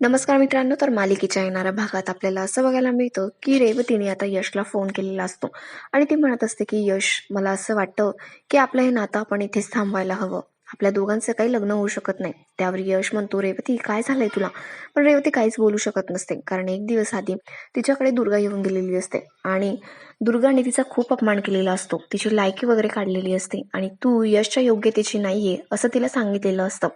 नमस्कार मित्रांनो तर मालिकेच्या येणाऱ्या भागात आपल्याला असं बघायला मिळतं की रेवतीने आता यशला फोन केलेला असतो. आणि ती म्हणत असते की यश मला असं वाटतं की आपलं हे नातं आपण इथेच थांबवायला हवं. आपल्या दोघांचं काही लग्न होऊ शकत नाही. त्यावर यश म्हणतो रेवती काय झालंय तुला? पण रेवती काहीच बोलू शकत नसते. कारण एक दिवस आधी तिच्याकडे दुर्गा येऊन गेलेली असते. आणि दुर्गाने तिचा खूप अपमान केलेला असतो. तिची लायकी वगैरे काढलेली असते. आणि तू यशच्या योग्यतेची नाहीये असं तिला सांगितलेलं असतं.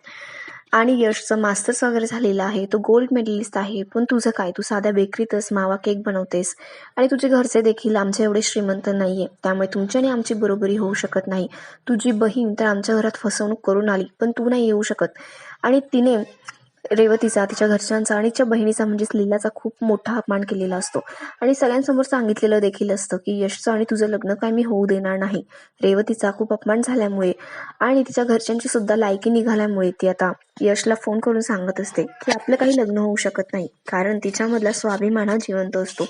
आणि यशचं मास्टर्स वगैरे झालेलं आहे. तो गोल्ड मेडलिस्ट आहे. पण तुझं काय? तू साध्या बेकरीतच मावा केक बनवतेस. आणि तुझे घरचे देखील आमच्या एवढे श्रीमंत नाही आहे त्यामुळे तुमच्याने आमची बरोबरी होऊ शकत नाही. तुझी बहीण तर आमच्या घरात फसवणूक करून आली पण तू नाही येऊ शकत. आणि तिने रेवतीचा तिच्या घरच्यांचा आणि तिच्या बहिणीचा म्हणजेच लीलाचा खूप मोठा अपमान केलेला असतो. आणि सगळ्यांसमोर सांगितलेलं देखील असतं की यशचं आणि तुझं लग्न काय मी होऊ देणार नाही. रेवतीचा खूप अपमान झाल्यामुळे आणि तिच्या घरच्यांची सुद्धा लायकी निघाल्यामुळे ती आता यशला फोन करून सांगत असते की आपलं काही लग्न होऊ शकत नाही कारण तिच्यामधला स्वाभिमान हा जिवंत असतो.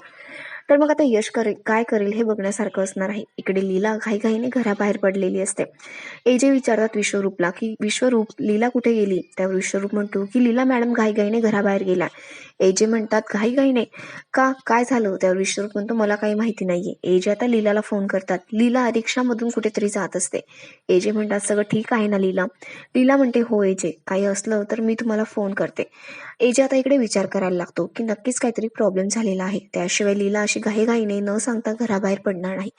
तर मग आता यश करेल काय करेल हे बघण्यासारखं असणार आहे. इकडे लीला घाईघाईने घराबाहेर पडलेली असते. एजे विचारतात विश्वरूपला की विश्वरूप लीला कुठे गेली? त्यावर विश्वरूप म्हणतो की लीला मॅडम घाईघाईने घराबाहेर गेला एजे म्हणतात घाईघाईने? का? काय झालं? त्यावर विश्वरूप म्हणतो मला काही माहिती नाहीये. एजे आता लीलाला फोन करतात. लीला रिक्षामधून कुठेतरी जात असते. एजे म्हणतात सगळं ठीक आहे ना लीला? लीला म्हणते हो एजे काही असलं तर मी तुम्हाला फोन करते. एजे आता इकडे विचार करायला लागतो की नक्कीच काहीतरी प्रॉब्लेम झालेला आहे. त्याशिवाय लीला अशी घाईघाईने न सांगता घराबाहेर पडणार नाही.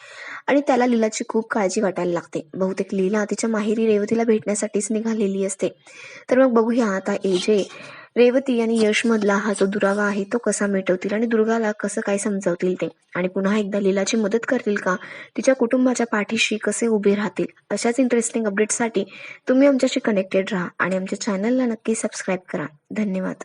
आणि त्याला लीलाची खूप काळजी वाटायला लागते. बहुतेक लीला तिच्या माहेरी रेवतीला भेटण्यासाठीच निघालेली असते. तर मग बघूया आता एजे रेवती आणि यशमधला हा जो दुरावा आहे तो कसा मिटवतील आणि दुर्गाला कसं काय समजावतील ते? आणि पुन्हा एकदा लीलाची मदत करतील का? तिच्या कुटुंबाच्या पाठीशी कसे उभे राहतील? अशाच इंटरेस्टिंग अपडेट्ससाठी तुम्ही आमच्याशी कनेक्टेड राहा आणि आमच्या चॅनलला नक्की सबस्क्राईब करा. धन्यवाद.